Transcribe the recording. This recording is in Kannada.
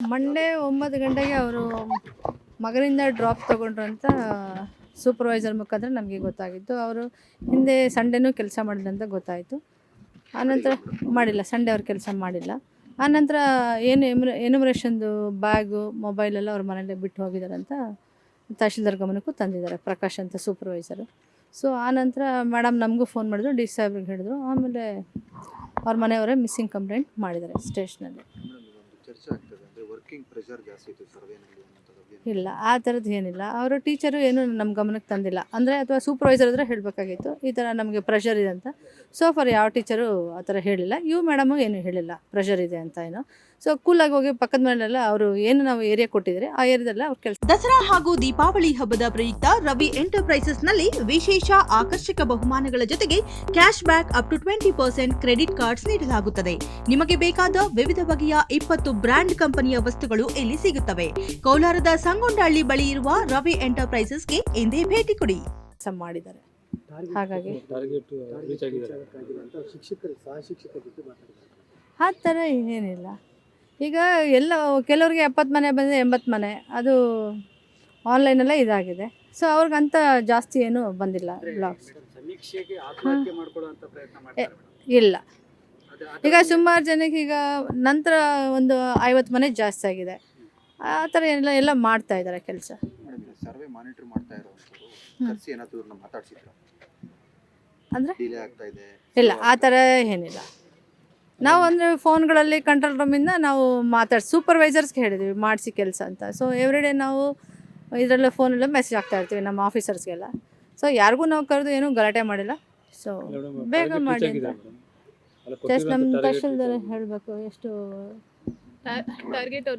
ಮಂಡೇ ಒಂಬತ್ತು ಗಂಟೆಗೆ ಅವರು ಮಗನಿಂದ ಡ್ರಾಪ್ ತೊಗೊಂಡ್ರು ಅಂತ ಸೂಪರ್ವೈಸರ್ ಮುಖಾಂತರ ನಮಗೆ ಗೊತ್ತಾಗಿತ್ತು. ಅವರು ಹಿಂದೆ ಸಂಡೇನೂ ಕೆಲಸ ಮಾಡಿಲ್ಲ ಅಂತ ಗೊತ್ತಾಯಿತು. ಆನಂತರ ಮಾಡಿಲ್ಲ ಸಂಡೇ ಅವ್ರು ಕೆಲಸ ಮಾಡಿಲ್ಲ. ಆನಂತರ ಏನು ಎಮ್ರ ಎನುಮರೇಷನ್ದು ಬ್ಯಾಗು ಮೊಬೈಲೆಲ್ಲ ಅವ್ರ ಮನೇಲಿ ಬಿಟ್ಟು ಹೋಗಿದ್ದಾರೆ ಅಂತ ತಹಶೀಲ್ದಾರ್ ಗಮನಕ್ಕೂ ತಂದಿದ್ದಾರೆ, ಪ್ರಕಾಶ್ ಅಂತ ಸೂಪರ್ವೈಸರು ಸೊ ಆನಂತರ ಮೇಡಮ್ ನಮಗೂ ಫೋನ್ ಮಾಡಿದ್ರು ಡಿ ಸಾಹೇಬ್ರಿಗೆ ಹೇಳಿದ್ರು. ಆಮೇಲೆ ಅವ್ರ ಮನೆಯವರೇ ಮಿಸ್ಸಿಂಗ್ ಕಂಪ್ಲೇಂಟ್ ಮಾಡಿದ್ದಾರೆ ಸ್ಟೇಷನಲ್ಲಿ ಇಲ್ಲ, ಆ ಥರದ್ದು ಏನಿಲ್ಲ. ಅವರು ಟೀಚರು ಏನು ನಮ್ಮ ಗಮನಕ್ಕೆ ತಂದಿಲ್ಲ. ಅಂದರೆ ಅಥವಾ ಸೂಪರ್ವೈಸರ್ ಹತ್ರ ಹೇಳಬೇಕಾಗಿತ್ತು, ಈ ಥರ ನಮಗೆ ಪ್ರೆಷರ್ ಇದೆ ಅಂತ. ಸೋ ಫಾರ್ ಯಾವ ಟೀಚರು ಆ ಥರ ಹೇಳಿಲ್ಲ. ಇವು ಮೇಡಮು ಏನು ಹೇಳಿಲ್ಲ ಪ್ರೆಷರ್ ಇದೆ ಅಂತ ಏನು. ಸೊ ಕೂಲಾಗಿ ಹೋಗಿ ಪಕ್ಕದ ಮನೆಯಲ್ಲ ಅವರು ಏನು ನಾವು ಏರಿಯಾ ಕೊಟ್ಟಿದ್ರೆ ಆ ಏರಿಯಾದಲ್ಲ ಅವ್ರು ಕೆಲಸ ದಸರಾ ಹಾಗೂ ದೀಪಾವಳಿ ಹಬ್ಬದ ಪ್ರಯುಕ್ತ ರವಿ ಎಂಟರ್ಪ್ರೈಸಸ್ನಲ್ಲಿ ವಿಶೇಷ ಆಕರ್ಷಕ ಬಹುಮಾನಗಳ ಜೊತೆಗೆ cash back up to twenty percent credit cards ನೀಡಲಾಗುತ್ತದೆ. ನಿಮಗೆ ಬೇಕಾದ ವಿವಿಧ ಬಗೆಯ ಇಪ್ಪತ್ತು ಬ್ರ್ಯಾಂಡ್ ಕಂಪನಿಯ ವಸ್ತುಗಳು ಇಲ್ಲಿ ಸಿಗುತ್ತವೆ. ಕೋಲಾರದ ಸಂಗೊಂಡಹಳ್ಳಿ ಬಳಿ ಇರುವ ರವಿ ಎಂಟರ್ಪ್ರೈಸಸ್ಗೆ ಎಂದೇ ಭೇಟಿ ಕೊಡಿ. ಮಾಡಿದ್ದಾರೆ. ಹಾಗಾಗಿ ಟಾರ್ಗೆಟ್ ರೀಚ್ ಆಗಿದ್ದಾರೆ. ಶಿಕ್ಷಕರು ಸಹ ಶಿಕ್ಷಕರ ಜೊತೆ ಮಾತಾಡ್ತಾರೆ ಆ ಥರ ಏನಿಲ್ಲ. ಈಗ ಎಲ್ಲ ಕೆಲವ್ರಿಗೆ ಎಪ್ಪತ್ತು ಮನೆ ಬಂದರೆ ಎಂಬತ್ತು ಮನೆ ಅದು ಆನ್ಲೈನಲ್ಲೇ ಇದಾಗಿದೆ. ಸೊ ಅವ್ರಿಗಂತ ಜಾಸ್ತಿ ಏನು ಬಂದಿಲ್ಲ ಬ್ಲಾಗ್ಸ್ ಸಮೀಕ್ಷೆಗೆ ಆತ್ಮಹತ್ಯೆ ಮಾಡ್ಕೊಳ್ಳುವಂತ ಪ್ರಯತ್ನ ಮಾಡ್ತಾರೆ ಇಲ್ಲ. ಈಗ ಸುಮಾರು ಜನಕ್ಕೆ ಈಗ ನಂತರ ಒಂದು ಐವತ್ತು ಮನೆ ಜಾಸ್ತಿ ಆಗಿದೆ. ಆ ಥರ ಎಲ್ಲ ಎಲ್ಲ ಮಾಡ್ತಾ ಇದ್ದಾರೆ ಕೆಲಸ. ಸರ್ವೆ ಮಾನಿಟರ್ ಮಾಡ್ತಾ ಇರೋವಂಥದ್ದು ಹ್ಮ್. ಏನಾದರೂ ಇವ್ರನ್ನ ಮಾತಾಡ್ಸಿದ್ರು? ಅಂದರೆ? ಇಲ್ಲ ಆ ಥರ ಏನಿಲ್ಲ. ನಾವು ಅಂದರೆ ಫೋನ್ಗಳಲ್ಲಿ ಕಂಟ್ರೋಲ್ ರೂಮಿಂದ ನಾವು ಮಾತಾಡಿ ಸೂಪರ್ವೈಸರ್ಸ್ಗೆ ಹೇಳಿದ್ವಿ ಮಾಡಿಸಿ ಕೆಲಸ ಅಂತ. ಸೊ ಎವ್ರಿಡೇ ನಾವು ಇದರಲ್ಲೇ ಫೋನಲ್ಲೇ ಮೆಸೇಜ್ ಆಗ್ತಾ ಇರ್ತೀವಿ ನಮ್ಮ ಆಫೀಸರ್ಸ್ಗೆಲ್ಲ ಸೊ ಯಾರಿಗೂ ನಾವು ಕರೆದು ಏನೂ ಗಲಾಟೆ ಮಾಡಿಲ್ಲ. ಸೊ ಬೇಗ ಮಾಡಿ ಅಂತ. ಜಸ್ಟ್ ನಮ್ಮ ತಹಶೀಲ್ದಾರ್ ಹೇಳಬೇಕು ಎಷ್ಟು ಟಾರ್ಗೆಟ್ ಅವ್ರು